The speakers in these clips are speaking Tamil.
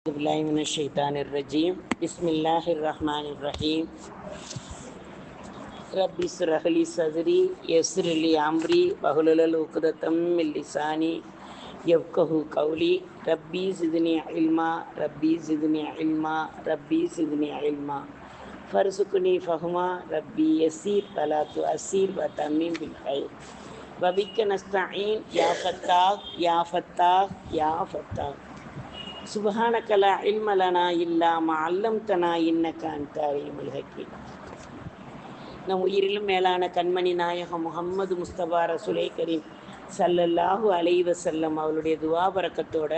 أعوذ بالله من الشيطان الرجيم بسم الله الرحمن الرحيم رب اشرح لي صدري يسر لي أمري واحلل عقدة من لساني يفقه قولي ربي زدني علما ربي زدني علما ربي زدني علما فارزقني فهما ربي يسير فلا تؤسير وتمم بالخير وبك نستعين يا فتاح يا فتاح يا فتاح سبحانك لا علم لنا إلا ما علمتنا إنك أنت عليم الحكيم நம் உயிரிலும் மேலான கண்மணி நாயகம் முகம்மது முஸ்தபா ரசுலை கரீம் சல்லல்லாஹு அலைவ செல்லம் அவளுடைய துவா பறக்கத்தோட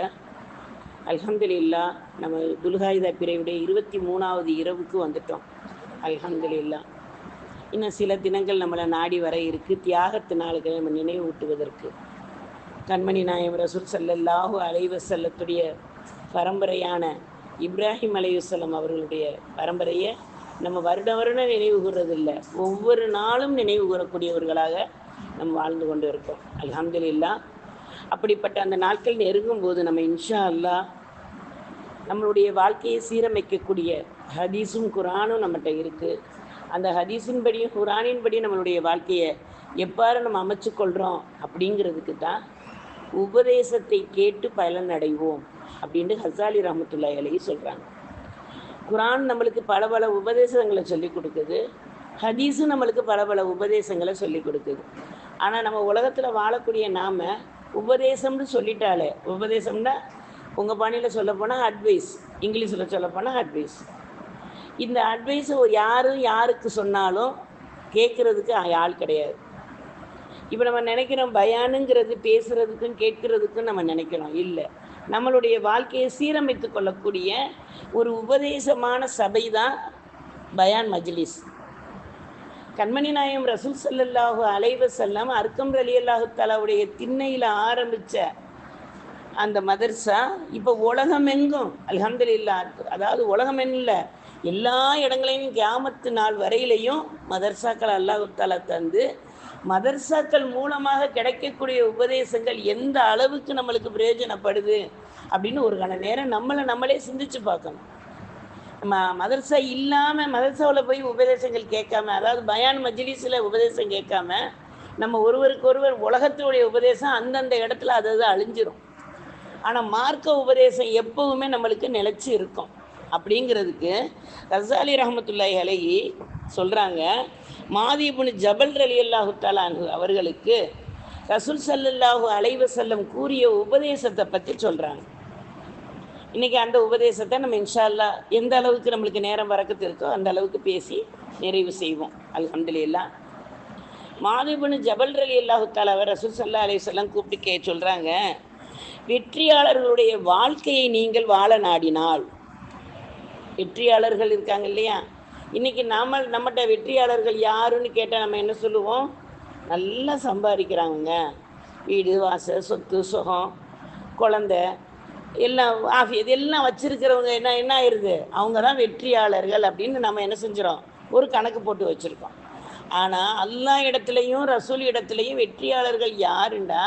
அல்ஹம்துலில்லா நம்ம துல்காயுதா பிரிவுடைய இருபத்தி மூணாவது இரவுக்கு வந்துட்டோம் அல்ஹம்துலில்லா இன்னும் சில தினங்கள் நம்மளை நாடி வர இருக்கு தியாகத்து நாளுகளை நம்ம நினைவூட்டுவதற்கு கண்மணி நாயம் ரசூல் சல்லல்லாஹு அலைவ செல்லத்துடைய பரம்பரையான இப்ராஹிம் அலையுசலம் அவர்களுடைய பரம்பரையை நம்ம வருட வருடம் நினைவு கூறுறதில்லை ஒவ்வொரு நாளும் நினைவு கூறக்கூடியவர்களாக நம்ம வாழ்ந்து கொண்டு இருக்கோம். அலமதுல்லா அப்படிப்பட்ட அந்த நாட்கள் நெருங்கும் போது நம்ம இன்ஷா அல்லா நம்மளுடைய வாழ்க்கையை சீரமைக்கக்கூடிய ஹதீஸும் குரானும் நம்மகிட்ட இருக்குது அந்த ஹதீஸின்படியும் குரானின்படியும் நம்மளுடைய வாழ்க்கையை எவ்வாறு நம்ம அமைச்சு கொள்கிறோம் அப்படிங்கிறதுக்கு தான் உபதேசத்தை கேட்டு பலன் அடைவோம் அப்படின்ட்டு ஹசாலி ரஹமத்துல்லா அலி சொல்கிறாங்க குரான் நம்மளுக்கு பல பல உபதேசங்களை சொல்லி கொடுக்குது. ஹதீஸும் நம்மளுக்கு பல பல உபதேசங்களை சொல்லி கொடுக்குது. ஆனால் நம்ம உலகத்தில் வாழக்கூடிய நாம் உபதேசம்னு சொல்லிட்டாலே உபதேசம்னா உங்கள் பாணியில் சொல்லப்போனால் அட்வைஸ் இங்கிலீஷில் சொல்லப்போனால் அட்வைஸ் இந்த அட்வைஸை யாரும் யாருக்கு சொன்னாலும் கேட்குறதுக்கு ஆள் கிடையாது. இப்போ நம்ம நினைக்கிறோம் பயானுங்கிறது பேசுகிறதுக்கும் கேட்குறதுக்கும் நம்ம நினைக்கிறோம். இல்லை. நம்மளுடைய வாழ்க்கையை சீரமைத்து கொள்ளக்கூடிய ஒரு உபதேசமான சபை தான் பயான் மஜ்லிஸ். கண்மணி நாயம் ரசூல் சல்லல்லாஹு அலைவ செல்லம் அர்க்கம் ரலி அல்லாஹு தலாவுடைய திண்ணையில் ஆரம்பித்த அந்த மதர்சா இப்போ உலகமெங்கும் அலமதுல்லா அதாவது உலகம் இல்லை எல்லா இடங்களையும் கியாமத்து நாள் வரையிலையும் மதர்சாக்கள் அல்லாஹு தலா தந்து மதர்சாக்கள் மூலமாக கிடைக்கக்கூடிய உபதேசங்கள் எந்த அளவுக்கு நம்மளுக்கு பிரயோஜனப்படுது அப்படின்னு ஒரு கண நேரம் நம்மளை நம்மளே சிந்திச்சு பார்க்கணும். நம்ம மதர்சா இல்லாமல் மதர்சாவில் போய் உபதேசங்கள் கேட்காம அதாவது பயான் மஜ்லிஸில் உபதேசம் கேட்காம நம்ம ஒருவருக்கு ஒருவர் உலகத்தினுடைய உபதேசம் அந்தந்த இடத்துல அது அது அழிஞ்சிரும். ஆனால் மார்க்க உபதேசம் எப்பவுமே நம்மளுக்கு நிலச்சி இருக்கும். அப்படிங்கிறதுக்கு ரசாலி ரஹமத்துல்லாஹி அலகி சொல்கிறாங்க மாதிபுனு ஜபல் அலி அல்லாஹு அவர்களுக்கு ரசூல் சல்லல்லாஹு அலைவ செல்லம் கூறிய உபதேசத்தை பற்றி சொல்கிறாங்க இன்றைக்கி அந்த உபதேசத்தை நம்ம இன்ஷால்லா எந்த அளவுக்கு நம்மளுக்கு நேரம் வரக்கத்து இருக்கோ அந்த அளவுக்கு பேசி நிறைவு செய்வோம். அல்ஹம்துலில்லா. மாதிபுனு ஜபல் அலி அல்லாஹு அவர் ரசூல் சல்லா அலி செல்லம் கூப்பிட்டு கே சொல்கிறாங்க வெற்றியாளர்களுடைய வாழ்க்கையை நீங்கள் வாழ நாடினால் வெற்றியாளர்கள் இருக்காங்க இல்லையா? இன்றைக்கி நாம நம்மகிட்ட வெற்றியாளர்கள் யாருன்னு கேட்டால் நம்ம என்ன சொல்லுவோம்? நல்லா சம்பாதிக்கிறாங்க வீடு வாசல் சொத்து சுகம் குழந்த எல்லாம் ஆஃபி இது எல்லாம் வச்சுருக்கிறவங்க என்ன என்ன ஆயிடுது அவங்க தான் வெற்றியாளர்கள் அப்படின்னு நம்ம என்ன செஞ்சிடோம் ஒரு கணக்கு போட்டு வச்சுருக்கோம். ஆனால் எல்லா இடத்துலையும் ரசூல் இடத்துலையும் வெற்றியாளர்கள் யாருண்டா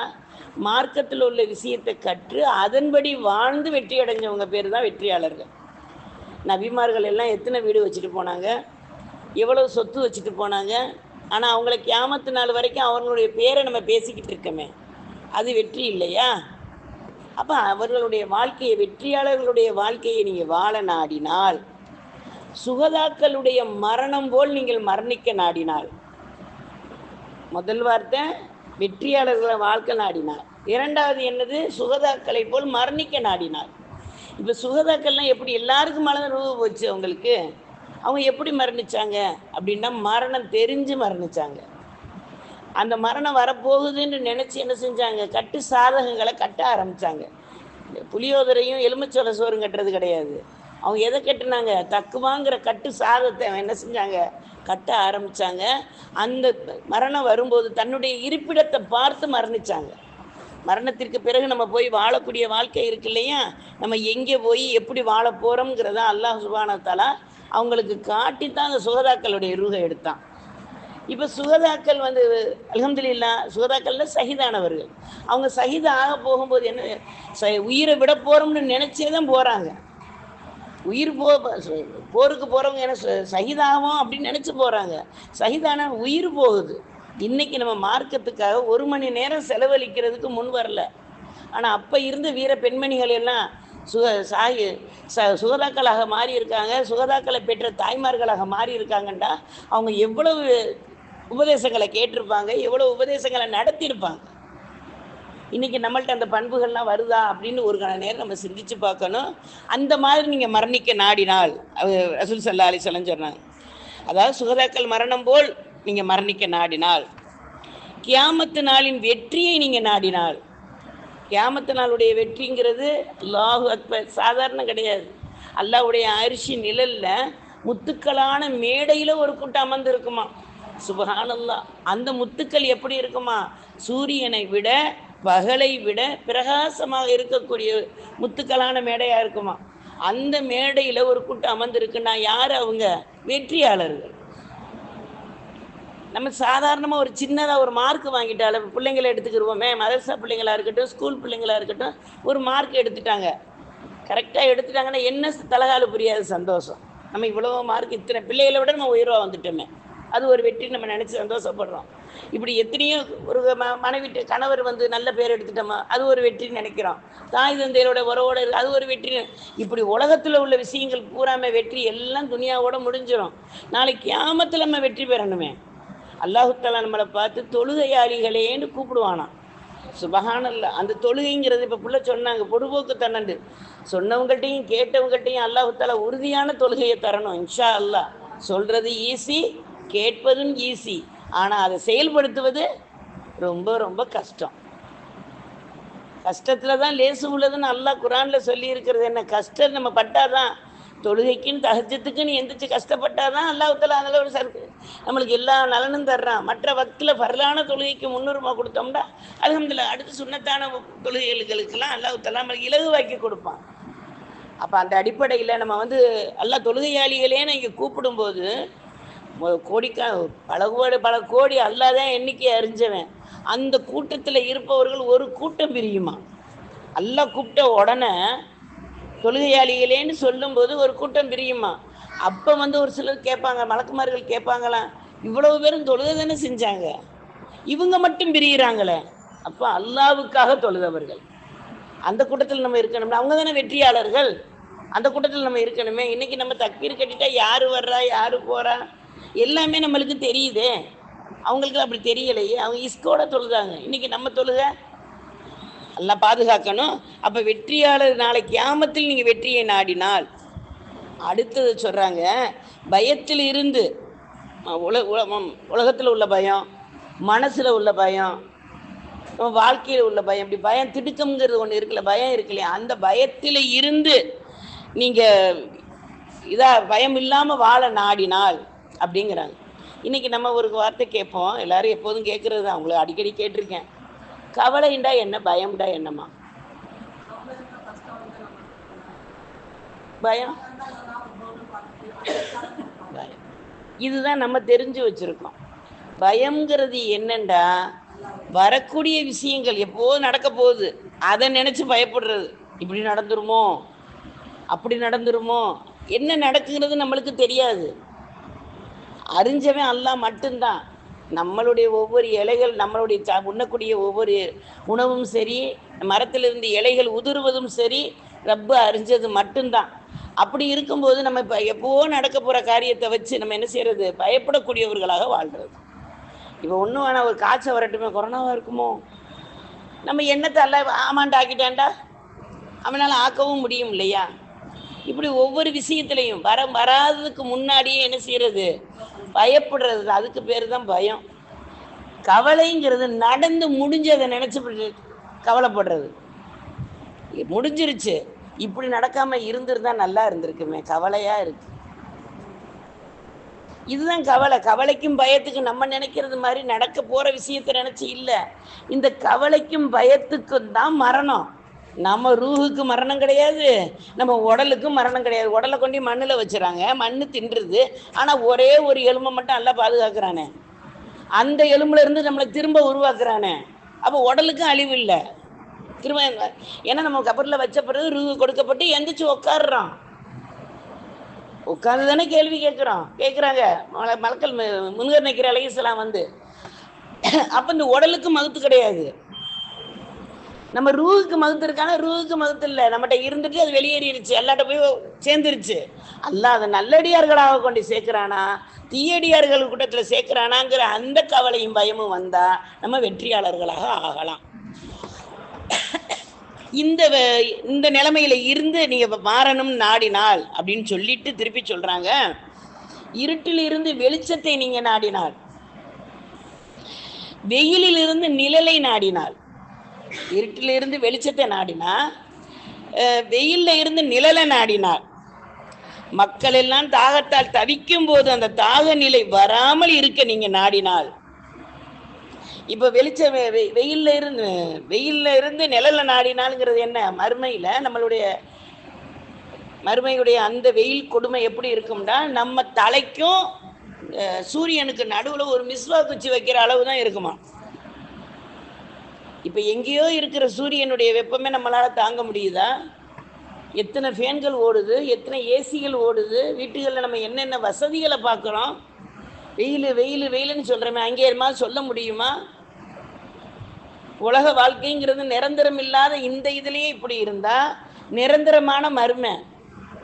மார்க்கத்தில் உள்ள விஷயத்தை கற்று அதன்படி வாழ்ந்து வெற்றி அடைஞ்சவங்க பேர் தான் வெற்றியாளர்கள். நபிமார்கள் எல்லாம் எத்தனை வீடு வச்சுட்டு போனாங்க? எவ்வளோ சொத்து வச்சுட்டு போனாங்க? ஆனால் அவங்கள கியாமத்து நாள் வரைக்கும் அவர்களுடைய பேரை நம்ம பேசிக்கிட்டு இருக்கோமே அது வெற்றி இல்லையா? அப்போ அவர்களுடைய வாழ்க்கையை வெற்றியாளர்களுடைய வாழ்க்கையை நீங்கள் வாழ நாடினால் சுகதாக்களுடைய மரணம் போல் நீங்கள் மரணிக்க நாடினால் முதல் வார்த்தை வெற்றியாளர்களை வாழ்க்கை நாடினார் இரண்டாவது என்னது? சுகதாக்களை போல் மரணிக்க நாடினார் இப்போ சுகதாக்கள்லாம் எப்படி எல்லாருக்கும் மரணம் போச்சு அவங்களுக்கு? அவங்க எப்படி மரணிச்சாங்க? அப்படின்னா மரணம் தெரிஞ்சு மரணிச்சாங்க. அந்த மரணம் வரப்போகுதுன்னு நினச்சி என்ன செஞ்சாங்க? கட்டு சாதகங்களை கட்ட ஆரம்பித்தாங்க புளியோதரையும் எலுமிச்சோலை சோறும் கட்டுறது கிடையாது. அவங்க எதை கட்டுனாங்க? தக்குவாங்கிற கட்டு சாதத்தை என்ன செஞ்சாங்க? கட்ட ஆரம்பித்தாங்க அந்த மரணம் வரும்போது தன்னுடைய இருப்பிடத்தை பார்த்து மரணிச்சாங்க. மரணத்திற்கு பிறகு நம்ம போய் வாழக்கூடிய வாழ்க்கை இருக்கு இல்லையா? நம்ம எங்கே போய் எப்படி வாழ போகிறோம்ங்கிறத அல்லாஹ் சுபானத்தாலா அவங்களுக்கு காட்டி தான் அந்த சுகதாக்களுடைய ரூகை எடுத்தான். இப்போ சுகதாக்கள் வந்து அலமதுல்லா சுகதாக்கள்ல சகிதானவர்கள். அவங்க சகித ஆக போகும்போது என்ன ச உயிரை விட போகிறோம்னு நினச்சே தான் போகிறாங்க உயிர் போ போருக்கு போகிறவங்க என்ன ச- சகிதாகும் அப்படின்னு நினச்சி போகிறாங்க சகிதான உயிர் போகுது. இன்னைக்கு நம்ம மார்க்கத்துக்காக ஒரு மணி நேரம் செலவழிக்கிறதுக்கு முன் வரல. ஆனால் அப்போ இருந்த வீர பெண்மணிகள் எல்லாம் சுக சாகி ச சுகதாக்களாக மாறி இருக்காங்க. சுகதாக்களை பெற்ற தாய்மார்களாக மாறி இருக்காங்கண்டா. அவங்க எவ்வளவு உபதேசங்களை கேட்டிருப்பாங்க எவ்வளோ உபதேசங்களை நடத்தியிருப்பாங்க. இன்னைக்கு நம்மள்ட்ட அந்த பண்புகள்லாம் வருதா அப்படின்னு ஒரு கண நேரம் நம்ம சிந்திச்சு பார்க்கணும். அந்த மாதிரி நீங்கள் மரணிக்க நாடினால் அது ரசூல் சல்லா அலி சொன்னாங்க. அதாவது சுகதாக்கள் மரணம் போல் நீங்கள் மரணிக்க நாடினால். கியாமத்து நாளின் வெற்றியை நீங்கள் நாடினால். கியாமத்து நாளுடைய வெற்றிங்கிறது லாகு அக்பர் சாதாரணம் கிடையாது. அல்லாவுடைய அரிசி நிழல்ல முத்துக்களான மேடையில் ஒரு கூட்டம் அமர்ந்து இருக்குமா சுபஹானல்லா அந்த முத்துக்கள் எப்படி இருக்குமா? சூரியனை விட பகலை விட பிரகாசமாக இருக்கக்கூடிய முத்துக்களான மேடையாக இருக்குமா? அந்த மேடையில் ஒரு கூட்டம் அமர்ந்திருக்குன்னா யார் அவங்க? வெற்றியாளர்கள். நம்ம சாதாரணமாக ஒரு சின்னதாக ஒரு மார்க் வாங்கிட்டால பிள்ளைங்களை எடுத்துக்கிருவோமே மதரசா பிள்ளைங்களா இருக்கட்டும் ஸ்கூல் பிள்ளைங்களா இருக்கட்டும் ஒரு மார்க் எடுத்துட்டாங்க. கரெக்டாக எடுத்துட்டாங்கன்னா என்ன தலகால புரியாது சந்தோஷம். நம்ம இவ்வளோ மார்க் இத்தனை பிள்ளைகளை விட நம்ம உயர்வாக வந்துட்டோமே. அது ஒரு வெற்றி நம்ம நினச்சி சந்தோஷப்படுறோம். இப்படி எத்தனையோ ஒரு ம மனைவி கணவர் வந்து நல்ல பேர் எடுத்துட்டோமா அது ஒரு வெற்றின்னு நினைக்கிறோம். தாய் தந்தையரோட உறவோட இருக்கு, அது ஒரு வெற்றி இப்படி உலகத்தில் உள்ள விஷயங்கள் பூராமே வெற்றி எல்லாம் துணியாவோட முடிஞ்சிடும் நாளைக்கு கியாமத்தில் நம்ம வெற்றி பெறணுமே. அல்லாஹுத்தாலா நம்மளை பார்த்து தொழுகையாளிகளேன்னு கூப்பிடுவானாம். சுபகானல்ல அந்த தொழுகைங்கிறது இப்போ புள்ள சொன்னாங்க பொடுபோக்கு தன்னண்டு. சொன்னவங்கள்ட்டையும் கேட்டவங்கள்ட்டையும் அல்லாஹுத்தாலா உறுதியான தொழுகையை தரணும் இன்ஷா அல்லாஹ் சொல்கிறது ஈஸி கேட்பதும் ஈஸி. ஆனால் அதை செயல்படுத்துவது ரொம்ப ரொம்ப கஷ்டம். கஷ்டத்தில் தான் லேசு உள்ளதுன்னு நல்லா குரானில் சொல்லி இருக்கிறது என்ன? கஷ்டம் நம்ம பட்டாதான் தொழுகைக்குன்னு தகஜத்துக்குன்னு எந்திரிச்சு கஷ்டப்பட்டாதான் அல்லாஹுத்தாலா அதில் ஒரு சருக்கு நம்மளுக்கு எல்லா நலனும் தர்றான். மற்ற வக்தில் வரலான தொழுகைக்கு முன்னுரிமை கொடுத்தோம்னா அலகம்துல அடுத்து சுண்ணத்தான தொழுகைகளுக்கெல்லாம் அல்லாஹ்வுத்தாலா நம்மளுக்கு இலகுவாக்கி கொடுப்பான். அப்போ அந்த அடிப்படையில் நம்ம வந்து எல்லா தொழுகையாளிகளேன்னு இங்கே கூப்பிடும்போது கோடிக்கா பல கோடி பல கோடி அல்லாதான் எண்ணிக்கை அறிஞ்சவன். அந்த கூட்டத்தில் இருப்பவர்கள் ஒரு கூட்டம் பிரியுமா? அல்லாஹ் கூப்பிட்ட உடனே தொழுகையாளிகளேன்னு சொல்லும்போது ஒரு கூட்டம் பிரியுமா? அப்போ வந்து ஒரு சிலர் கேட்பாங்க மலக்குமார்கள் கேட்பாங்களாம் இவ்வளவு பேரும் தொழுக தானே செஞ்சாங்க. இவங்க மட்டும் பிரிகிறாங்களே அப்போ அல்லாவுக்காக தொழுதவர்கள். அந்த கூட்டத்தில் நம்ம இருக்கணும்னா அவங்க தானே வெற்றியாளர்கள். அந்த கூட்டத்தில் நம்ம இருக்கணுமே. இன்னைக்கு நம்ம தக்பீர் கட்டிட்டா யார் வர்றா யார் போகிறா எல்லாமே நம்மளுக்கு தெரியுதே. அவங்களுக்கு அப்படி தெரியலையே. அவங்க இஸ்கோட தொழுதாங்க. இன்னைக்கு நம்ம தொழுக? எல்லாம் பாதுகாக்கணும். அப்போ வெற்றியாளர் நாளை கியாமத்தில் நீங்கள் வெற்றியை நாடினால் அடுத்தது சொல்கிறாங்க பயத்தில் இருந்து அஹ், உல உலகத்தில் உள்ள பயம் மனசில் உள்ள பயம் வாழ்க்கையில் உள்ள பயம் இப்படி பயம் திடுக்கம்ங்கிறது ஒன்று இருக்குல்ல பயம் இருக்கு இல்லையா? அந்த பயத்தில் இருந்து நீங்கள் இதாக பயம் இல்லாமல் வாழ நாடினால் அப்படிங்கிறாங்க. இன்றைக்கி நம்ம ஒரு வார்த்தை கேட்போம் எல்லாரும் எப்போதும் கேட்குறது தான் அவங்கள அடிக்கடி கேட்டிருக்கேன். கவலைண்டா என்ன பயம்டா என்னம்மா? பயம்? இதுதான் நம்ம தெரிஞ்சு வச்சிருக்கோம். பயம்ங்கிறது என்னண்டா? வரக்கூடிய விஷயங்கள் எப்போது நடக்க போகுது? அதை நினச்சி பயப்படுறது. இப்படி நடந்துருமோ? அப்படி நடந்துருமோ? என்ன நடக்குங்கிறது நம்மளுக்கு தெரியாது. அறிஞ்சவன் அல்லா மட்டும்தான். நம்மளுடைய ஒவ்வொரு இலைகள் நம்மளுடைய சா உண்ணக்கூடிய ஒவ்வொரு உணவும் சரி மரத்திலிருந்து இலைகள் உதிர்வதும் சரி ரப்ப அறிஞ்சது மட்டும்தான். அப்படி இருக்கும்போது நம்ம இப்போ எப்போவோ நடக்க போகிற காரியத்தை வச்சு நம்ம என்ன செய்யறது? பயப்படக்கூடியவர்களாக வாழ்கிறது இப்போ ஒன்றும் வேணாம் ஒரு காய்ச்சல் வரட்டுமே கொரோனாவாக இருக்குமோ? நம்ம எண்ணத்தை அல்ல ஆமாண்டா ஆக்கிட்டான்டா அவனால் ஆக்கவும் முடியும் இல்லையா? இப்படி ஒவ்வொரு விஷயத்துலையும் வர வராததுக்கு முன்னாடியே என்ன செய்யறது? பயப்படுறது. அதுக்கு பேர் தான் பயம். கவலைங்கிறது நடந்து முடிஞ்சதை நினச்சி கவலைப்படுறது. முடிஞ்சிருச்சு. இப்படி நடக்காம இருந்திருந்தா நல்லா இருந்திருக்குமே. கவலையா இருக்கு. இதுதான் கவலை. கவலைக்கும் பயத்துக்கும் நம்ம நினைக்கிறது மாதிரி நடக்க போற விஷயத்த நினைச்சு இல்லை. இந்த கவலைக்கும் பயத்துக்கும் தான் மரணம். நம்ம ரூஹுக்கு மரணம் கிடையாது. நம்ம உடலுக்கும் மரணம் கிடையாது. உடலை கொண்டு மண்ணில் வச்சுறாங்க. மண்ணு தின்றுது. ஆனால் ஒரே ஒரு எலும்பை மட்டும் நல்லா பாதுகாக்கிறானே. அந்த எலும்புல இருந்து நம்மளை திரும்ப உருவாக்குறானே. அப்போ உடலுக்கும் அழிவு இல்லை. திரும்ப ஏன்னா நம்ம கபரில் வச்ச பிறகு ரூஹு கொடுக்கப்பட்டு எந்திரிச்சு உட்காடுறான் உட்காந்து தானே கேள்வி கேட்குறோம் கேட்குறாங்க மலக்கல் முன்கர் நிற்கிற அலையலாம் வந்து. அப்போ இந்த உடலுக்கு மகத்து கிடையாது. நம்ம ரூவுக்கு மகுத்து இருக்கானா? ரூவுக்கு மகுத்து இல்லை. நம்மகிட்ட இருந்துட்டு அது வெளியேறிடுச்சு. எல்லாட்ட போய் சேர்ந்துருச்சு. அல்ல அதை நல்லடியார்களாக கொண்டு சேர்க்கிறானா? தீயடியார்கள் கூட்டத்தில் சேர்க்கிறானாங்கிற அந்த கவலையும் பயமும் வந்தால் நம்ம வெற்றியாளர்களாக ஆகலாம். இந்த வ- இந்த நிலைமையில இருந்து நீங்க மாறணும் நாடினால் அப்படின்னு சொல்லிட்டு திருப்பி சொல்றாங்க. இருட்டில் இருந்து வெளிச்சத்தை நீங்க நாடினால். வெயிலில் இருந்து நிழலை நாடினால். இருட்டில் இருந்து வெளிச்சத்தை நாடினா அஹ், வெயில்ல இருந்து நிழலை நாடினார் மக்கள் எல்லாம் தாகத்தால் தவிக்கும் போது அந்த தாக நிலை வராமல் இருக்க நீங்க நாடினால். இப்ப வெளிச்ச வெ- வெ- வெயில்ல இருந்து வெயில்ல இருந்து நிழல நாடினாலுங்கிறது என்ன? மறுமையில நம்மளுடைய மறுமையுடைய அந்த வெயில் கொடுமை எப்படி இருக்கும்னா நம்ம தலைக்கும் சூரியனுக்கு நடுவுல ஒரு மிஸ்வா குச்சி வைக்கிற அளவு தான் இருக்குமா? இப்ப எங்கேயோ இருக்கிற சூரியனுடைய வெப்பமே நம்மளால தாங்க முடியுதா? எத்தனை ஃபேன்கள் ஓடுது எத்தனை ஏசிகள் ஓடுது வீட்டுகளில் நம்ம என்னென்ன வசதிகளை பார்க்குறோம் வெயில் வெயில் வெயிலுன்னு சொல்கிறோமே அங்கே இருமா? சொல்ல முடியுமா? உலக வாழ்க்கைங்கிறது நிரந்தரம் இல்லாத இந்த இதுலேயே இப்படி இருந்தால் நிரந்தரமான மருமை.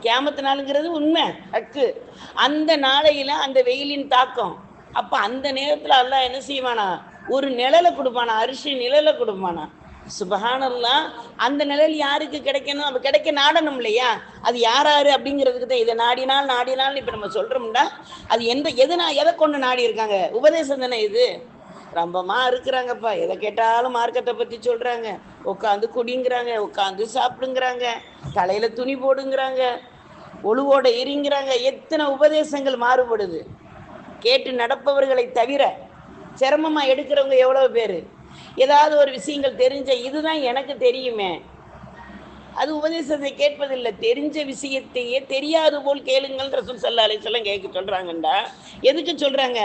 கேமத்து நாளுங்கிறது உண்மை ஹக்கு. அந்த நாளையில் அந்த வெயிலின் தாக்கம். அப்போ அந்த நேரத்தில் எல்லாம் என்ன செய்வானா? ஒரு நிழலை கொடுப்பானா? அரிசி நிழலை கொடுப்பானா? சுபஹானல்லாஹ் அந்த நிழல் யாருக்கு கிடைக்கணும்? அப்போ கிடைக்க நாடணும் இல்லையா? அது யார் யார் அப்படிங்கிறதுக்கு தான் இதை நாடினால் நாடினால் இப்போ நம்ம சொல்கிறோம்னா அது எந்த எதனா எதை கொண்டு நாடி இருக்காங்க உபதேசம் தானே இது? ரொம்பமா இருக்கிறாங்கப்பா எதை கேட்டாலும் மார்க்கத்தை பத்தி சொல்றாங்க. உட்காந்து குடிங்கிறாங்க உட்காந்து சாப்பிடுங்கிறாங்க தலையில துணி போடுங்கிறாங்க ஒழுவோட எரிங்கிறாங்க. எத்தனை உபதேசங்கள் மாறுபடுது. கேட்டு நடப்பவர்களை தவிர சிரமமா எடுக்கிறவங்க எவ்வளவு பேரு? ஏதாவது ஒரு விஷயங்கள் தெரிஞ்ச இதுதான் எனக்கு தெரியுமே. அது உபதேசத்தை கேட்பதில்லை. தெரிஞ்ச விஷயத்தையே தெரியாது போல் கேளுங்கள் ரசூல் சல்லா அலிஸ்லாம் கேட்க சொல்கிறாங்கண்டா எதுக்கு சொல்கிறாங்க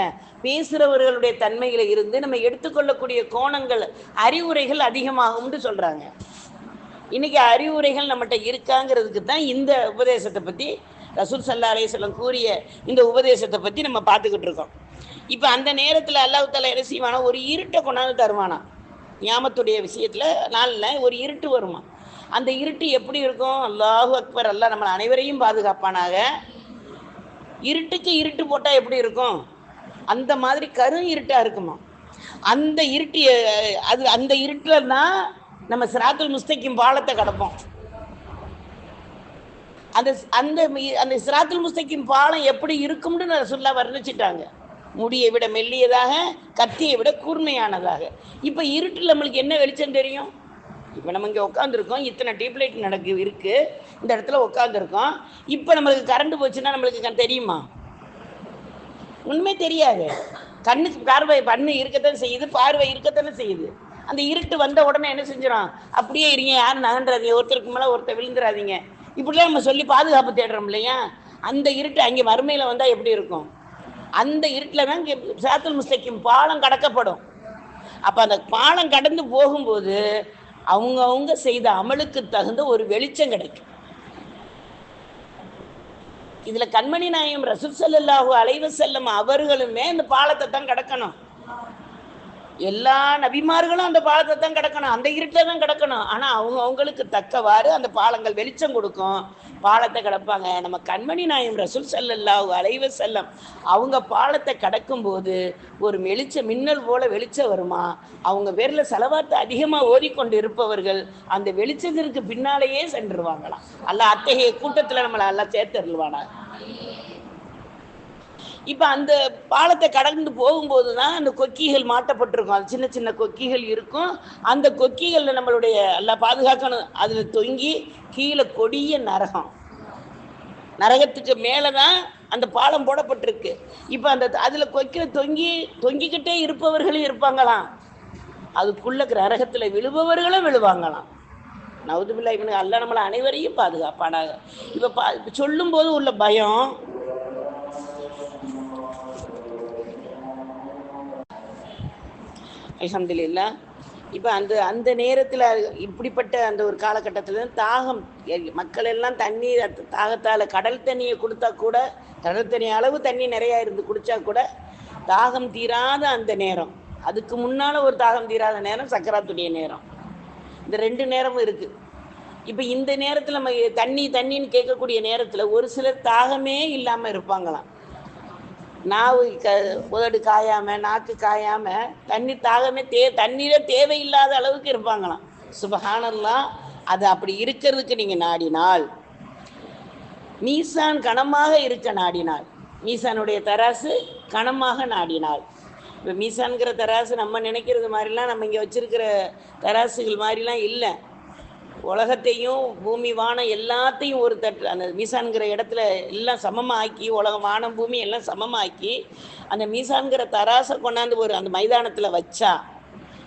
பேசுகிறவர்களுடைய தன்மையில் இருந்து நம்ம எடுத்துக்கொள்ளக்கூடிய கோணங்கள் அறிவுரைகள் அதிகமாகும்னு சொல்கிறாங்க இன்றைக்கி அறிவுரைகள் நம்மகிட்ட இருக்காங்கிறதுக்கு தான் இந்த உபதேசத்தை பற்றி ரசூல் சல்லா அலிஸ்லாம் கூறிய இந்த உபதேசத்தை பற்றி நம்ம பார்த்துக்கிட்டு இருக்கோம். இப்போ அந்த நேரத்தில் அல்லாஹு தாலா என்ன செய்வானா? ஒரு இருட்டை கொண்டாந்து தருவானா? ஞாபத்துடைய விஷயத்தில் நாளில் ஒரு இருட்டு வருமா? அந்த இருட்டு எப்படி இருக்கும்? அல்லாஹு அக்பர் அல்லாஹ் நம்ம அனைவரையும் பாதுகாப்பானாக. இருட்டுக்கு இருட்டு போட்டால் எப்படி இருக்கும்? அந்த மாதிரி கரும் இருட்டாக இருக்குமா? அந்த இருட்டு அது அந்த இருட்டில் தான் நம்ம சிராத்துல் முஸ்தகிம் பாலத்தை கிடப்போம். அந்த அந்த அந்த சிராத்துல் முஸ்தகிம் பாலம் எப்படி இருக்கும்னு சொல்ல வர்ணிச்சிட்டாங்க. முடியை விட மெல்லியதாக கத்தியை விட கூர்மையானதாக. இப்போ இருட்டில் நம்மளுக்கு என்ன வெளிச்சம் தெரியும்? இப்போ நம்ம இங்கே உட்காந்துருக்கோம் இத்தனை டியூப்லைட் நடக்கு இருக்குது இந்த இடத்துல உட்காந்துருக்கோம் இப்போ நம்மளுக்கு கரண்ட் போச்சுன்னா நம்மளுக்கு தெரியுமா? ஒன்றுமே தெரியாது. கண்ணுக்கு பார்வை பண்ணு இருக்கத்தானே செய்யுது பார்வை இருக்கத்தானே செய்யுது. அந்த இருட்டு வந்த உடனே என்ன செஞ்சிடும் அப்படியே இருங்க யாரும் நகன்றாதீங்க ஒருத்தருக்கு மேலே ஒருத்தர் விழுந்துடாதீங்க இப்படிலாம் நம்ம சொல்லி பாதுகாப்பு தேடுறோம் இல்லையா? அந்த இருட்டு அங்கே மறுமையில் வந்தால் எப்படி இருக்கும்? அந்த இருட்டில் தான் இங்கே சாத்துல் முஸ்தகிம் பாலம் கடக்கப்படும். அப்போ அந்த பாலம் கடந்து போகும்போது அவங்க அவங்க செய்த அமலுக்கு தகுந்த ஒரு வெளிச்சம் கிடைக்கும். இதுல கண்மணி நாயம் ரசூல் ஸல்லல்லாஹு அலைஹி வஸல்லம் அவர்களுமே அந்த பாலத்தை தான் கடக்கணும். எல்லா நபிமார்களும் அந்த பாலத்தை தான் கடக்கணும். அந்த இருட்டில் தான் கடக்கணும். ஆனால் அவங்க அவங்களுக்கு தக்கவாறு அந்த பாலங்கள் வெளிச்சம் கொடுக்கும். பாலத்தை கிடப்பாங்க. நம்ம கண்மணி நாயம் ரசூல் செல்லல்லா அலைவ செல்லம் அவங்க பாலத்தை கடக்கும்போது ஒரு வெளிச்ச மின்னல் போல வெளிச்சம் வருமா? அவங்க பேரில் செலவாத்தை அதிகமாக ஓதிக்கொண்டு இருப்பவர்கள் அந்த வெளிச்சத்திற்கு பின்னாலேயே சென்றுருவாங்களாம். அல்ல அத்தகைய கூட்டத்தில் நம்மளை எல்லாம் சேர்த்துருவானா இப்போ அந்த பாலத்தை கடந்து போகும்போது தான் அந்த கொக்கிகள் மாட்டப்பட்டிருக்கும். அது சின்ன சின்ன கொக்கிகள் இருக்கும். அந்த கொக்கிகளில் நம்மளுடைய எல்லாம் பாதுகாக்கணும் அதில் தொங்கி கீழே கொடிய நரகம். நரகத்துக்கு மேலே தான் அந்த பாலம் போடப்பட்டிருக்கு. இப்போ அந்த அதில் கொக்கில தொங்கி தொங்கிக்கிட்டே இருப்பவர்களும் இருப்பாங்களாம். அதுக்குள்ள நரகத்தில் விழுபவர்களும் விழுவாங்களாம். நவுதுபில்லா இவனுக்கு அல்ல நம்மளை அனைவரையும் பாதுகாப்பானாக. இப்போ பா சொல்லும்போது உள்ள பயம் அலமதுல்லா இப்போ அந்த அந்த நேரத்தில் இப்படிப்பட்ட அந்த ஒரு காலகட்டத்தில் தாகம் மக்கள் எல்லாம் தண்ணீர் தாகத்தால் கடல் தண்ணியை கொடுத்தா கூட கடல் தண்ணி அளவு தண்ணி நிறையா இருந்து குடித்தா கூட தாகம் தீராத அந்த நேரம். அதுக்கு முன்னால் ஒரு தாகம் தீராத நேரம் சக்கராத்துடைய நேரம். இந்த ரெண்டு நேரமும் இருக்குது இப்போ இந்த நேரத்தில் நம்ம தண்ணி தண்ணின்னு கேட்கக்கூடிய நேரத்தில் ஒரு சிலர் தாகமே இல்லாமல் இருப்பாங்களாம். நாவு க உதடு காயாமல் நாக்கு காயாமல் தண்ணி தாகமே தே தண்ணீரே தேவையில்லாத அளவுக்கு இருப்பாங்களாம். சுபஹானல்லாம் அது அப்படி இருக்கிறதுக்கு நீங்கள் நாடினால் மீசான் கனமாக இருக்க நாடினாள் மீசானுடைய தராசு கனமாக நாடினாள் இப்போ மீசான்கிற தராசு நம்ம நினைக்கிறது மாதிரிலாம் நம்ம இங்கே வச்சுருக்கிற தராசுகள் மாதிரிலாம் இல்லை. உலகத்தையும் பூமி வானம் எல்லாத்தையும் ஒரு தட்டு அந்த மீசான்கிற இடத்துல எல்லாம் சமமாக்கி உலகம் வானம் பூமி எல்லாம் சமமாக்கி அந்த மீசான்கிற தராசை கொண்டாந்து ஒரு அந்த மைதானத்தில் வச்சா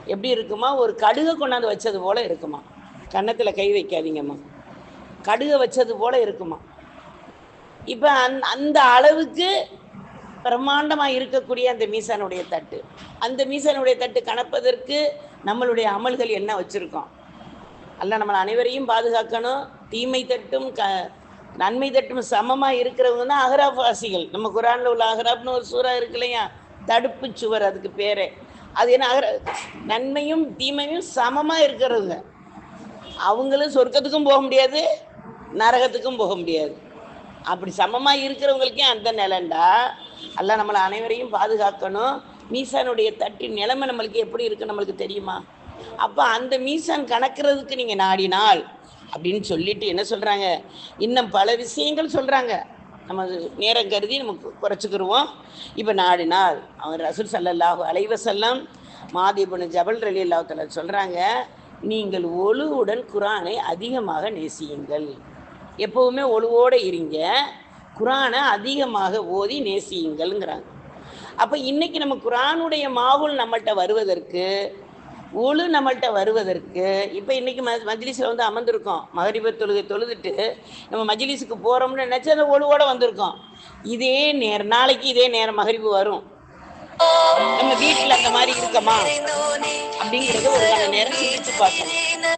எப்படி இருக்குமா? ஒரு கடுகை கொண்டாந்து வச்சது போல் இருக்குமா? கன்னத்தில் கை வைக்காதீங்கம்மா. கடுகை வச்சது போல் இருக்குமா? இப்போ அந் அந்த அளவுக்கு பிரம்மாண்டமாக இருக்கக்கூடிய அந்த மீசானுடைய தட்டு. அந்த மீசானுடைய தட்டு கணப்பதற்கு நம்மளுடைய அமல்கள் என்ன வச்சுருக்கோம்? அல்ல நம்ம அனைவரையும் பாதுகாக்கணும். தீமை தட்டும் க நன்மை தட்டும் சமமாக இருக்கிறவங்க தான் அகராப் வாசிகள் நம்ம குரானில் உள்ள அகராப்னு ஒரு சூறா இருக்கு இல்லையா? தடுப்பு சுவர் அதுக்கு பேரே. அது என்ன அகர நன்மையும் தீமையும் சமமாக இருக்கிறவங்க. அவங்களும் சொர்க்கத்துக்கும் போக முடியாது நரகத்துக்கும் போக முடியாது. அப்படி சமமாக இருக்கிறவங்களுக்கே அந்த நிலண்டா? அல்ல நம்மளை அனைவரையும் பாதுகாக்கணும். மீசானுடைய தட்டின் நிலைமை நம்மளுக்கு எப்படி இருக்குது நம்மளுக்கு தெரியுமா? அப்போ அந்த மீசான் கணக்கிறதுக்கு நீங்கள் நாடினால் அப்படின்னு சொல்லிட்டு என்ன சொல்கிறாங்க இன்னும் பல விஷயங்கள் சொல்கிறாங்க நம்ம நேரம் கருதி நமக்கு குறைச்சிக்கிருவோம். இப்போ நாடினால் அவர் ரசூல் சல்லல்லாஹு அலைவசல்லம் மாதிபுன் ஜபல் ரலி அல்லாஹ் சொல்கிறாங்க நீங்கள் ஒழுவுடன் குரானை அதிகமாக நேசியுங்கள். எப்பவுமே ஒழுவோடு இருங்க குரானை அதிகமாக ஓதி நேசியுங்கள்ங்கிறாங்க. அப்போ இன்னைக்கு நம்ம குரானுடைய மாவுல் நம்மள்கிட்ட வருவதற்கு ஒழு நம்மள்கிட்ட வருவதற்கு இப்போ இன்னைக்கு ம மஜ்லிஸில் வந்து அமர்ந்திருக்கோம். மகரிப தொழுகை தொழுதுட்டு நம்ம மஜ்லிஸுக்கு போகிறோம்னு நினச்சி அந்த ஒழுவோட வந்திருக்கோம். இதே நேரம் நாளைக்கு இதே நேரம் மகரிபு வரும். நம்ம வீட்டில் அந்த மாதிரி இருக்கமா? அப்படிங்கிறது ஒரு நல்ல நேரம் சிந்திச்சு பார்க்கணும்.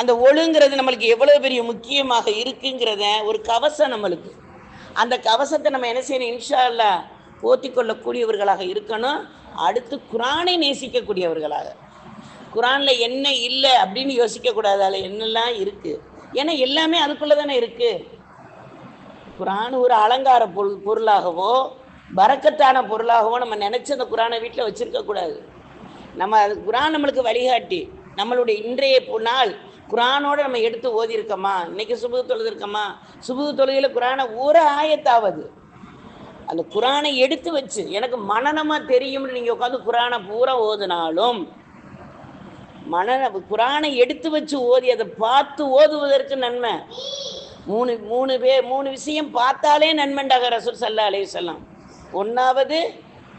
அந்த ஒழுங்கிறது நம்மளுக்கு எவ்வளோ பெரிய முக்கியமாக இருக்குங்கிறத ஒரு கவசம் நம்மளுக்கு. அந்த கவசத்தை நம்ம என்ன செய்யணும்? இன்ஷா அல்லா போத்திக்கொள்ளக்கூடியவர்களாக இருக்கணும். அடுத்து குரானை நேசிக்கக்கூடியவர்களாக. குரானில் என்ன இல்லை அப்படின்னு யோசிக்கக்கூடாது அதில் என்னெல்லாம் இருக்குது ஏன்னா எல்லாமே அதுக்குள்ளே தானே இருக்குது குரான் ஒரு அலங்கார பொருள் பொருளாகவோ பறக்கத்தான பொருளாகவோ நம்ம நினச்சி அந்த குரானை வீட்டில் வச்சுருக்கக்கூடாது நம்ம அது குரான் நம்மளுக்கு வழிகாட்டி நம்மளுடைய இன்றைய நாள் குரானோடு நம்ம எடுத்து ஓதியிருக்கோமா? இன்னைக்கு சுபுது தொழுதுருக்கோமா? சுபுது தொழுகையில் குரானை ஒரு ஆயத்தாவது. அந்த குரானை எடுத்து வச்சு எனக்கு மனநமாக தெரியும்னு நீங்கள் உட்காந்து குரானை பூரா ஓதுனாலும் மன குரானை எடுத்து வச்சு ஓதி அதை பார்த்து ஓதுவதற்கு நன்மை. மூணு மூணு பே மூணு விஷயம் பார்த்தாலே நன்மண்டாக ரசூல் சல்லா அலைஹி சொல்லாம் ஒன்றாவது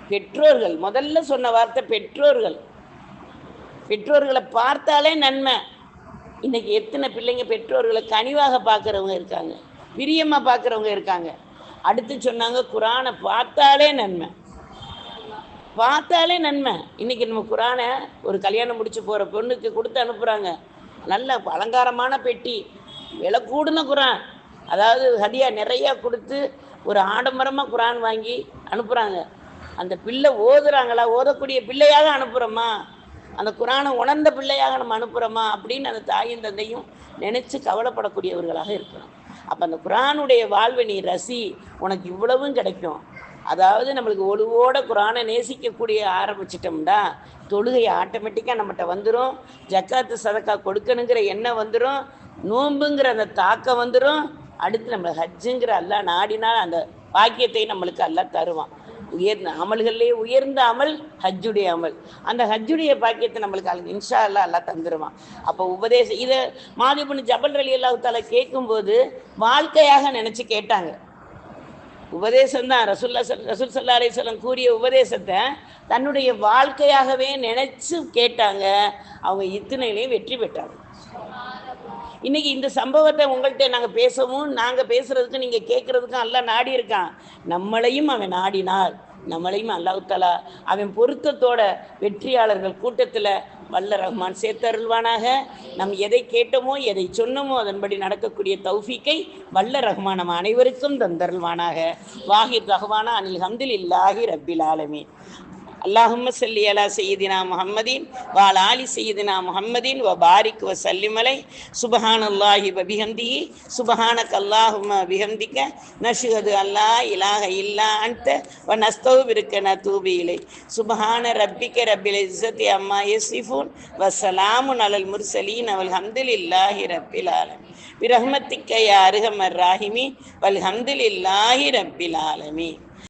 பெற்றோர்கள். முதல்ல சொன்ன வார்த்தை பெற்றோர்கள். பெற்றோர்களை பார்த்தாலே நன்மை. இன்னைக்கு எத்தனை பிள்ளைங்க பெற்றோர்களை கனிவாக பார்க்குறவங்க இருக்காங்க. பிரியமாக பார்க்குறவங்க இருக்காங்க. அடுத்து சொன்னாங்க குரானை பார்த்தாலே நன்மை. பார்த்தாலே நன்மை. இன்னைக்கு நம்ம குரானை ஒரு கல்யாணம் முடிச்சு போகிற பொண்ணுக்கு கொடுத்து அனுப்புகிறாங்க நல்ல அலங்காரமான பெட்டி விலை கூடுன குரான். அதாவது ஹதியா நிறையா கொடுத்து ஒரு ஆடம்பரமாக குரான் வாங்கி அனுப்புகிறாங்க அந்த பிள்ளை ஓதுறாங்களா? ஓதக்கூடிய பிள்ளையாக அனுப்புகிறோமா அந்த குரானை உணர்ந்த பிள்ளையாக நம்ம அனுப்புகிறோமா அப்படின்னு அந்த தாயும் தந்தையும் நினச்சி கவலைப்படக்கூடியவர்களாக இருக்கிறோம். அப்போ அந்த குரானுடைய வாழ்வை நீ ரசி. உனக்கு இவ்வளவும் கிடைக்கும். அதாவது நம்மளுக்கு ஒழுவோட குரானை நேசிக்கக்கூடிய ஆரம்பிச்சிட்டோம்டா தொழுகை ஆட்டோமேட்டிக்காக நம்மகிட்ட வந்துடும் ஜக்காத்து சதக்கா கொடுக்கணுங்கிற எண்ணம் வந்துடும் நோன்புங்கிற அந்த தாக்கம் வந்துடும் அடுத்து நம்ம ஹஜ்ஜுங்கிற அல்லா நாடினால் அந்த பாக்கியத்தை நம்மளுக்கு அல்லா தருவான். உயர்ந்த அமல்கள்லேயே உயர்ந்த அமல் ஹஜ்ஜுடைய அமல். அந்த ஹஜ்ஜுடைய பாக்கியத்தை நம்மளுக்கு அல் இன்ஷா அல்லா எல்லாம் தந்துடுவான் அப்போ உபதேசம் இதை மாதிபுன்னு ஜபல் அலி அல்லாஹால கேட்கும்போது வாழ்க்கையாக நினச்சி கேட்டாங்க. உபதேசம் தான் ரசுல்லா ரசூல் சல்லா அலிஸ்லாம் கூறிய உபதேசத்தை தன்னுடைய வாழ்க்கையாகவே நினைச்சு கேட்டாங்க. அவங்க இத்தனையிலையும் வெற்றி பெற்றாங்க. இன்னைக்கு இந்த சம்பவத்தை உங்கள்கிட்ட நாங்கள் பேசவும் நாங்கள் பேசுறதுக்கு நீங்கள் கேட்குறதுக்கும் எல்லாம் நாடி இருக்கான் நம்மளையும் அவன் நாடினார் நம்மளையும் அல்லாஹ் அவன் பொருத்தத்தோட வெற்றியாளர்கள் கூட்டத்தில் வல்ல ரஹ்மான் சேர்த்தருள்வானாக. நம் எதை கேட்டோமோ எதை சொன்னோமோ அதன்படி நடக்கக்கூடிய தௌஃபிக்கை வல்ல ரஹ்மான் நம்ம அனைவருக்கும் தந்தருள்வானாக. வாஹிர் ரஹ்வானா அனில் ஹம்தில் இல்லாஹி ரப்பில் ஆலமீன். அல்லாஹும் சல்லி அலா செய்தினா முஹம்மதீன் வால் ஆலி செய்தினா முஹம்மதீன் வ பாரிக் வ சல்லிமலை சுபஹான் அல்லாஹி பிஹம்தி சுபஹான கல்லாஹும் பிஹம்திக்க. நஷுகது அல்லாஹ் இலாக இல்லா அன்ட வ நஸ்தவ் இருக்க ந தூபியிலை சுபஹான ரப்பிக்க ரப்பில் இஸ்ஸத்தி அம்மா யசிஃபூன் வ சலாமுன் அலல் முர்சலீன். அவள் ஹம்தில் இல்லாஹி ரப்பில் ஆலம் பிரஹ்மத்திக்க அருகமர் ராஹிமி வல் ஹம்தில் இல்லாஹி ரப்பில் ஆலமி